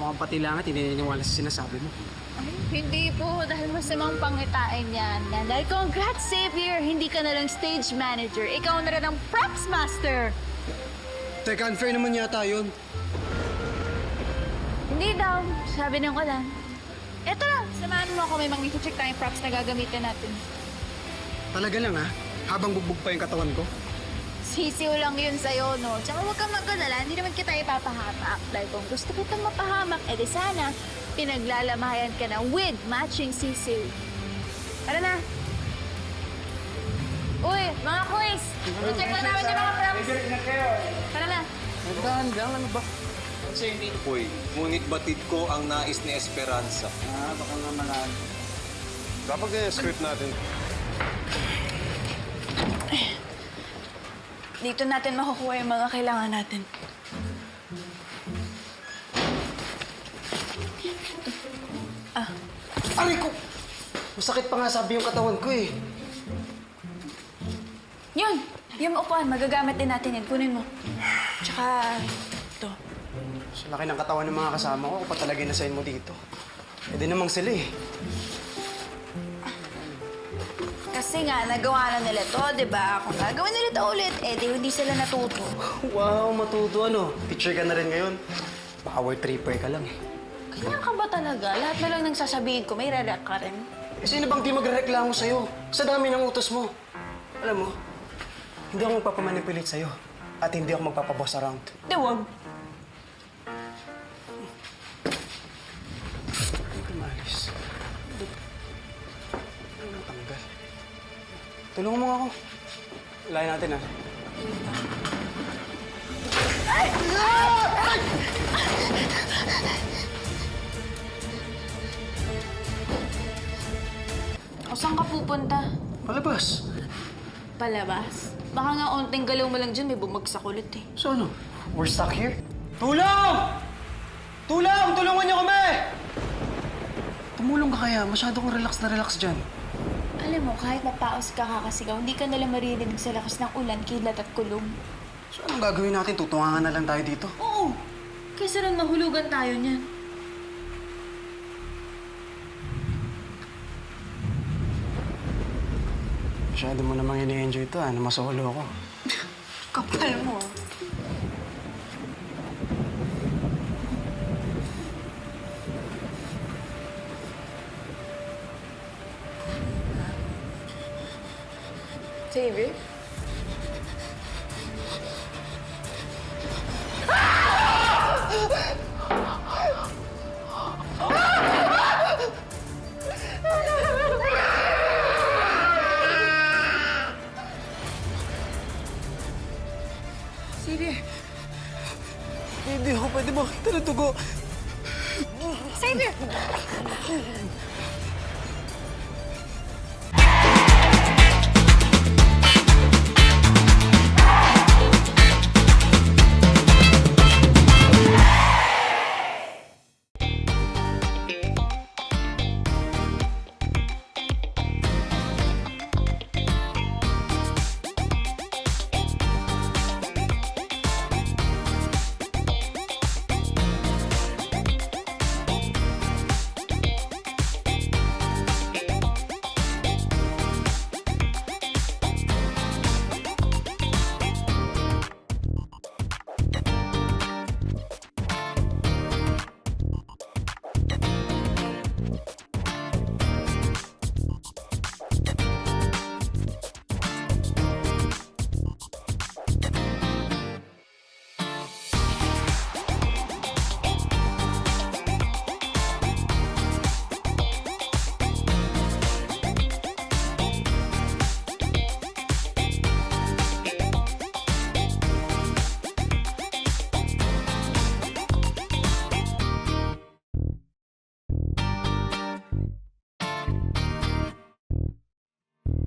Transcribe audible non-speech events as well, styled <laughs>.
Mukhang pati langit, hindi naniniwala sa sinasabi mo. Ay, hindi po. Dahil masamang pangitain yan. yan. Dahil congrats, Xavier! Hindi ka na lang stage manager. Ikaw na rin ang props master! Teka, unfair naman yata yun. Hindi daw. Sabi ng ulan. Eto lang, samahan mo ako. May mga check tayong props na gagamitin natin. Talaga lang ha? Habang bugbog pa yung katawan ko. Sisiw lang yun sa'yo, no? Tsaka huwag kang mag-alala, hindi naman kita ipapahamak. Dahil kung gusto kitang mapahamak, edi sana pinaglalamayan ka na with matching sisiw. Tara na! Uy, mga quiz! Check na namin yung mga props! Tara na! Nagdaan lang, ano ba? Uy, ngunit batid ko ang nais ni Esperanza. Ah, baka nga manalo. Dapat ganyan yung script natin. Dito natin makukuha yung mga kailangan natin. Aray ko! Masakit pa nga sabi yung katawan ko eh. Yun! Yung upuan, magagamit din natin yan. Kunin mo. Tsaka, ito. Sa laki ng katawan ng mga kasama ko, ako pa talaga nasayin mo dito. E di namang sila eh. Kasi nga, nagawa na nila to, di ba? Kung gagawin nila to ulit, eh di hindi sila natuto. Wow, matuto ano. Teacher ka na rin ngayon. Power tripper ka lang eh. Kaya ka ba talaga? Lahat na lang nang sasabihin ko, may react ka rin. Eh, sino bang di magreklamo sa'yo? Sa dami ng utos mo. Alam mo, hindi ako magpapamanipulate sa'yo. At hindi ako magpapaboss around. Di wag. Tulungan mo nga ako. Layan natin ah. O saan ka pupunta? Palabas. Palabas? Baka nga onting galaw mo lang dyan, may bumagsak ulit eh. So ano? We're stuck here? Tulong! Tulong! Tulungan niyo kami! Tumulong ka kaya. Masyado kong relax na relax dyan. Alam mo, kahit mapaos ka kakasigaw, hindi ka nalang maririnig sa lakas ng ulan, kilat at kulog. So anong gagawin natin? Tutungangan na lang tayo dito. Oo! Kaysa rin mahulugan tayo niyan. Masyado mo namang ini-enjoy ito ah, na masolo ako. <laughs> Kapal mo. Xavier? Xavier! Hindi ako pwede makita ng dugo. Xavier!